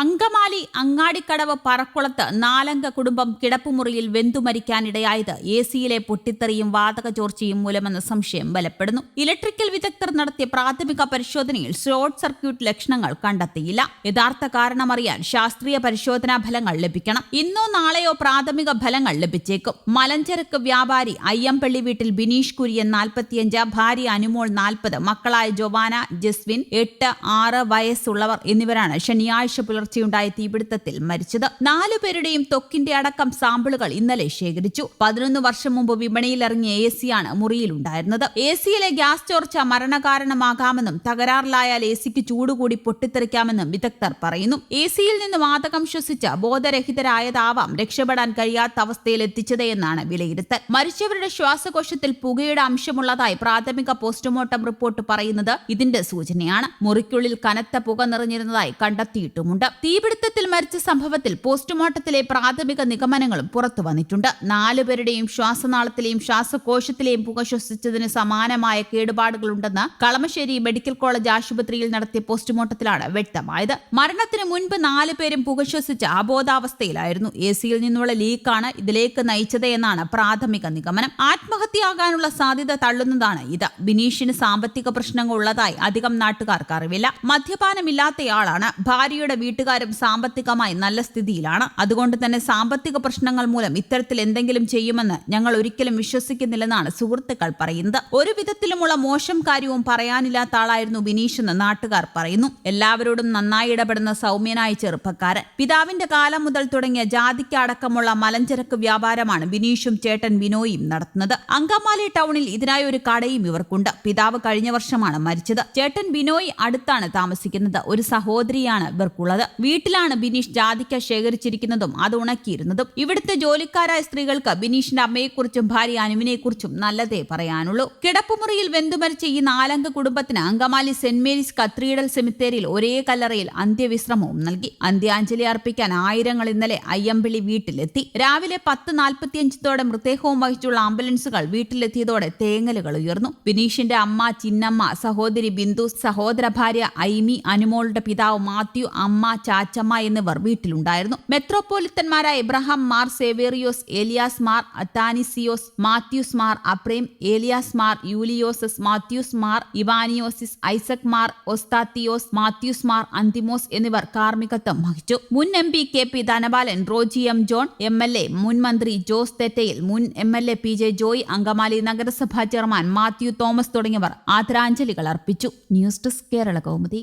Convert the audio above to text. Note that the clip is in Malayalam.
അങ്കമാലി അങ്ങാടിക്കടവ് പറക്കുളത്ത് നാലംഗ കുടുംബം കിടപ്പുമുറിയിൽ വെന്തുമരിക്കാനിടയായത്. എ സിയിലെ പൊട്ടിത്തെറിയും വാതക ചോർച്ചയും മൂലമെന്ന സംശയം ബലപ്പെടുന്നു. ഇലക്ട്രിക്കൽ വിദഗ്ധർ നടത്തിയ പ്രാഥമിക പരിശോധനയിൽ ഷോർട്ട് സർക്യൂട്ട് ലക്ഷണങ്ങൾ കണ്ടെത്തിയില്ല. യഥാർത്ഥ കാരണമറിയാൻ ശാസ്ത്രീയ പരിശോധനാ ഫലങ്ങൾ ലഭിക്കണം. ഇന്നോ നാളെയോ പ്രാഥമിക ഫലങ്ങൾ ലഭിച്ചേക്കും. മലഞ്ചരക്ക് വ്യാപാരി അയ്യമ്പള്ളി വീട്ടിൽ ബിനീഷ് കുര്യൻ നാൽപ്പത്തിയഞ്ച് ഭാര്യ അനുമോൾ നാൽപ്പത് മക്കളായ ജൊവാന ജസ്വിൻ എട്ട് ആറ് വയസ്സുള്ളവർ എന്നിവരാണ് ശനിയാഴ്ച പുലർച്ചെയുണ്ടായ തീപിടുത്തത്തിൽ മരിച്ചത്. നാലു പേരുടെയും തൊക്കിന്റെ അടക്കം സാമ്പിളുകൾ ഇന്നലെ ശേഖരിച്ചു. പതിനൊന്ന് വർഷം മുമ്പ് വിപണിയിലിറങ്ങിയ എ സിയാണ് മുറിയിലുണ്ടായിരുന്നത്. എ സിയിലെ ഗ്യാസ് ചോർച്ച മരണകാരണമാകാമെന്നും തകരാറിലായാൽ എ സിക്ക് ചൂടുകൂടി പൊട്ടിത്തെറിക്കാമെന്നും വിദഗ്ധർ പറയുന്നു. എ സിയിൽ നിന്ന് വാതകം ശ്വസിച്ച് ബോധരഹിതരായതാവാം രക്ഷപ്പെടാൻ കഴിയാത്ത അവസ്ഥയിൽ എത്തിച്ചത് എന്നാണ് വിലയിരുത്തൽ. മരിച്ചവരുടെ ശ്വാസകോശത്തിൽ പുകയുടെ അംശമുള്ളതായി പ്രാഥമിക പോസ്റ്റ്മോർട്ടം റിപ്പോർട്ട് പറയുന്നത് ഇതിന്റെ സൂചനയാണ്. മുറിക്കുള്ളിൽ കനത്ത പുക നിറഞ്ഞിരുന്നതായി കണ്ടെത്തിയിട്ടുമുണ്ട്. തീപിടുത്തത്തിൽ മരിച്ച സംഭവത്തിൽ പോസ്റ്റ്മോർട്ടത്തിലെ പ്രാഥമിക നിഗമനങ്ങളും പുറത്തു വന്നിട്ടുണ്ട്. നാലുപേരുടെയും ശ്വാസനാളത്തിലെയും ശ്വാസകോശത്തിലെയും പുക ശ്വസിച്ചതിന് സമാനമായ കേടുപാടുകളുണ്ടെന്ന് കളമശ്ശേരി മെഡിക്കൽ കോളേജ് ആശുപത്രിയിൽ നടത്തിയ പോസ്റ്റ്മോർട്ടത്തിലാണ് വ്യക്തമായത്. മരണത്തിന് മുൻപ് നാലുപേരും പുക ശ്വസിച്ച് അബോധാവസ്ഥയിലായിരുന്നു എ സിയിൽ നിന്നുള്ള ലീക്കാണ് ഇതിലേക്ക് നയിച്ചത് എന്നാണ് പ്രാഥമിക നിഗമനം. ആത്മഹത്യയാകാനുള്ള സാധ്യത തള്ളുന്നതാണ് ഇത്. ബിനീഷിന് സാമ്പത്തിക പ്രശ്നങ്ങൾ ഉള്ളതായി അധികം നാട്ടുകാർക്ക് അറിവില്ല. മദ്യപാനമില്ലാത്തയാളാണ് ഭാര്യയുടെ വീട്ടുകാരും സാമ്പത്തികമായി നല്ല സ്ഥിതിയിലാണ്. അതുകൊണ്ട് തന്നെ സാമ്പത്തിക പ്രശ്നങ്ങൾ മൂലം ഇത്തരത്തിൽ എന്തെങ്കിലും ചെയ്യുമെന്ന് ഞങ്ങൾ ഒരിക്കലും വിശ്വസിക്കുന്നില്ലെന്നാണ് സുഹൃത്തുക്കൾ പറയുന്നത്. ഒരു വിധത്തിലുമുള്ള മോശം കാര്യവും പറയാനില്ലാത്ത ആളായിരുന്നു ബിനീഷ് എന്ന് നാട്ടുകാർ പറയുന്നു. എല്ലാവരോടും നന്നായി ഇടപെടുന്ന സൗമ്യനായ ചെറുപ്പക്കാരൻ. പിതാവിന്റെ കാലം മുതൽ തുടങ്ങിയ ജാതിക്ക് അടക്കമുള്ള മലഞ്ചരക്ക് വ്യാപാരമാണ് ബിനീഷും ചേട്ടൻ ബിനോയും നടത്തുന്നത്. അങ്കമാലി ടൗണിൽ ഇതിനായി ഒരു കടയും ഇവർക്കുണ്ട്. പിതാവ് കഴിഞ്ഞ വർഷമാണ് മരിച്ചത്. ചേട്ടൻ ബിനോയ് അടുത്താണ് താമസിക്കുന്നത്. ഒരു സഹോദരിയാണ് ഇവർക്കുള്ളത്. വീട്ടിലാണ് ബിനീഷ് ജാതിക്ക ശേഖരിച്ചിരിക്കുന്നതും അത് ഉണക്കിയിരുന്നതും. ഇവിടുത്തെ ജോലിക്കാരായ സ്ത്രീകൾക്ക് ബിനീഷിന്റെ അമ്മയെക്കുറിച്ചും ഭാര്യ അനുവിനെക്കുറിച്ചും നല്ലതേ പറയാനുള്ളൂ. കിടപ്പുമുറിയിൽ വെന്തുമരിച്ച ഈ നാലംഗ കുടുംബത്തിന് അങ്കമാലി സെന്റ് മേരീസ് കത്രീഡൽ സെമിത്തേരിയിൽ ഒരേ കല്ലറയിൽ അന്ത്യവിശ്രമവും നൽകി. അന്ത്യാഞ്ജലി അർപ്പിക്കാൻ ആയിരങ്ങൾ ഇന്നലെ അയ്യമ്പിളി വീട്ടിലെത്തി. രാവിലെ പത്ത് നാൽപ്പത്തിയഞ്ചത്തോടെ മൃതദേഹവും വഹിച്ചുള്ള ആംബുലൻസുകൾ വീട്ടിലെത്തിയതോടെ തേങ്ങലുകൾ ഉയർന്നു. ബിനീഷിന്റെ അമ്മ ചിന്നമ്മ സഹോദരി ബിന്ദു സഹോദര ഭാര്യ ഐമി അനുമോളുടെ പിതാവ് മാത്യു അമ്മ ചാച്ചമ്മ എന്നിവർ വീട്ടിലുണ്ടായിരുന്നു. മെത്രോപൊലിത്തന്മാരായ ഇബ്രഹാം മാർ സേവേറിയോസ് ഏലിയാസ് മാർ അത്താനിസിയോസ് മാത്യൂസ് മാർ അപ്രേം ഏലിയാസ് മാർ യൂലിയോസസ് മാത്യൂസ് മാർ ഇവാനിയോസിസ് ഐസക് മാർ ഒസ്താത്തിയോസ് മാത്യൂസ് മാർ അന്തിമോസ് എന്നിവർ കാർമ്മികത്വം വഹിച്ചു. മുൻ M P K P Dhanapalan Roji M John M L A മുൻ മന്ത്രി ജോസ് തെറ്റയിൽ മുൻ M L A P J Joy Angamaly നഗരസഭാ ചെയർമാൻ മാത്യു തോമസ് തുടങ്ങിയവർ ആദരാഞ്ജലികൾ അർപ്പിച്ചു. News desk Kerala Kaumudi.